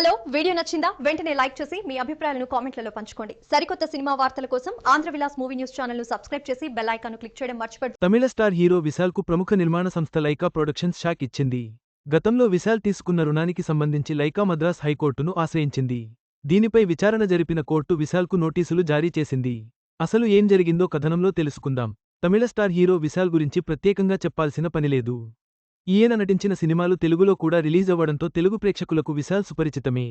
Hello video నచ్చిందా? వెంటనే like చేసి మీ అభిప్రాయాలను కామెంట్లలో పంచుకోండి. సరికొత్త సినిమా వార్తల కోసం ఆంధ్ర విలాస్ మూవీ న్యూస్ ఛానల్ను సబ్స్క్రైబ్ చేసి బెల్ ఐకాన్ క్లిక్ చేయడం మర్చిపోవద్దు. తమిళ స్టార్ హీరో విశాల్కు ప్రముఖ నిర్మాణ సంస్థ లైకా ప్రొడక్షన్స్ షాక్ ఇచ్చింది. గతంలో విశాల్ తీసుకున్న రుణానికి సంబంధించి లైకా మద్రాస్ హైకోర్టును ఆశ్రయించింది. దీనిపై విచారణ జరిపిన కోర్టు విశాల్కు నోటీసులు జారీ చేసింది. అసలు ఏం జరిగిందో కథనంలో తెలుసుకుందాం. తమిళ స్టార్ హీరో విశాల్ గురించి ప్రత్యేకంగా చెప్పాల్సిన పనిలేదు ఈయన నటించిన సినిమాలు తెలుగులో కూడా రిలీజ్ అవ్వడంతో తెలుగు ప్రేక్షకులకు విశాల్ సుపరిచితమే.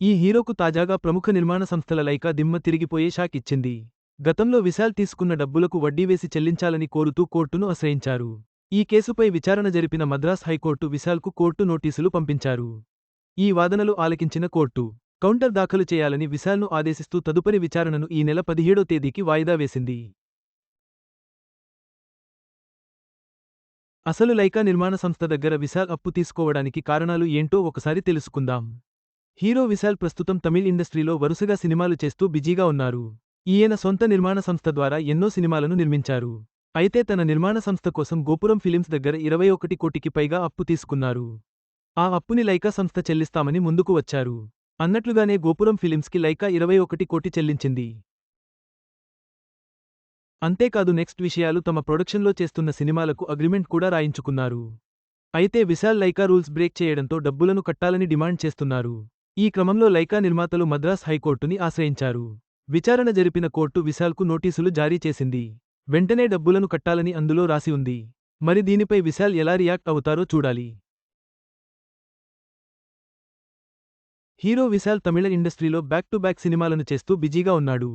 ఈ హీరోకు తాజాగా ప్రముఖ నిర్మాణ సంస్థల లైకా దిమ్మ తిరిగిపోయే షాక్ ఇచ్చింది. గతంలో విశాల్ తీసుకున్న డబ్బులకు వడ్డీ వేసి చెల్లించాలని కోరుతూ కోర్టును ఆశ్రయించారు. ఈ కేసుపై విచారణ జరిపిన మద్రాస్ హైకోర్టు విశాల్కు కోర్టు నోటీసులు పంపించారు. ఈ వాదనలు ఆలకించిన కోర్టు కౌంటర్ దాఖలు చేయాలని విశాల్ను ఆదేశిస్తూ తదుపరి విచారణను ఈ నెల పదిహేడో తేదీకి వాయిదా వేసింది. అసలు లైకా నిర్మాణ సంస్థ దగ్గర విశాల్ అప్పు తీసుకోవడానికి కారణాలు ఏంటో ఒకసారి తెలుసుకుందాం. హీరో విశాల్ ప్రస్తుతం తమిళ్ ఇండస్ట్రీలో వరుసగా సినిమాలు చేస్తూ బిజీగా ఉన్నారు. ఈయన సొంత నిర్మాణ సంస్థ ద్వారా ఎన్నో సినిమాలను నిర్మించారు. అయితే తన నిర్మాణ సంస్థ కోసం గోపురం ఫిలిమ్స్ దగ్గర ఇరవై ఒకటి కోటికి పైగా అప్పు తీసుకున్నారు. ఆ అప్పుని లైకా సంస్థ చెల్లిస్తామని ముందుకు వచ్చారు. అన్నట్లుగానే గోపురం ఫిలిమ్స్కి లైకా ఇరవై ఒకటి కోటి చెల్లించింది. అంతేకాదు నెక్స్ట్ విషయాలు తమ ప్రొడక్షన్లో చేస్తున్న సినిమాలకు అగ్రిమెంట్ కూడా రాయించుకున్నారు. అయితే విశాల్ లైకా రూల్స్ బ్రేక్ చేయడంతో డబ్బులను కట్టాలని డిమాండ్ చేస్తున్నారు. ఈ క్రమంలో లైకా నిర్మాతలు మద్రాస్ హైకోర్టుని ఆశ్రయించారు. విచారణ జరిపిన కోర్టు విశాల్కు నోటీసులు జారీ చేసింది. వెంటనే డబ్బులను కట్టాలని అందులో రాసి ఉంది. మరి దీనిపై విశాల్ ఎలా రియాక్ట్ అవుతారో చూడాలి. హీరో విశాల్ తమిళ ఇండస్ట్రీలో బ్యాక్ టు బ్యాక్ సినిమాలను చేస్తూ బిజీగా ఉన్నాడు.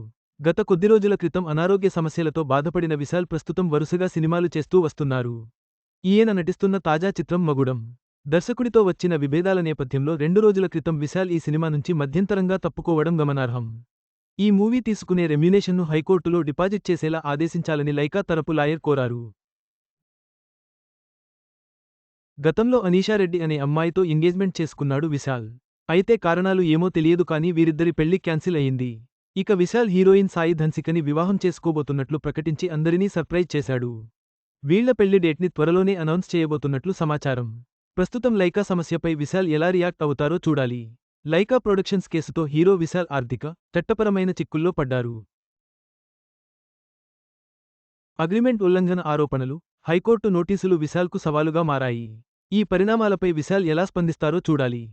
గత కొద్ది రోజుల క్రితం అనారోగ్య సమస్యలతో బాధపడిన విశాల్ ప్రస్తుతం వరుసగా సినిమాలు చేస్తూ వస్తున్నారు. ఈయన నటిస్తున్న తాజా చిత్రం మగుడం. దర్శకుడితో వచ్చిన విభేదాల నేపథ్యంలో రెండు రోజుల క్రితం విశాల్ ఈ సినిమా నుంచి మధ్యంతరంగా తప్పుకోవడం గమనార్హం. ఈ మూవీ తీసుకునే రెమ్యునేషన్ను హైకోర్టులో డిపాజిట్ చేసేలా ఆదేశించాలని లైకా తరపు లాయర్ కోరారు. గతంలో అనీషారెడ్డి అనే అమ్మాయితో ఎంగేజ్మెంట్ చేసుకున్నాడు విశాల్. అయితే కారణాలు ఏమో తెలియదు కానీ వీరిద్దరి పెళ్ళి క్యాన్సిల్ అయింది. ఇక విశాల్ హీరోయిన్ సాయి ధన్సికని వివాహం చేసుకోబోతున్నట్లు ప్రకటించి అందరినీ సర్ప్రైజ్ చేశాడు. వీళ్ళ పెళ్ళి డేట్ని త్వరలోనే అనౌన్స్ చేయబోతున్నట్లు సమాచారం. ప్రస్తుతం లైకా సమస్యపై విశాల్ ఎలా రియాక్ట్ అవుతారో చూడాలి. లైకా ప్రొడక్షన్స్ కేసుతో హీరో విశాల్ ఆర్థిక చట్టపరమైన చిక్కుల్లో పడ్డారు. అగ్రిమెంట్ ఉల్లంఘన ఆరోపణలు హైకోర్టు నోటీసులు విశాల్కు సవాలుగా మారాయి. ఈ పరిణామాలపై విశాల్ ఎలా స్పందిస్తారో చూడాలి.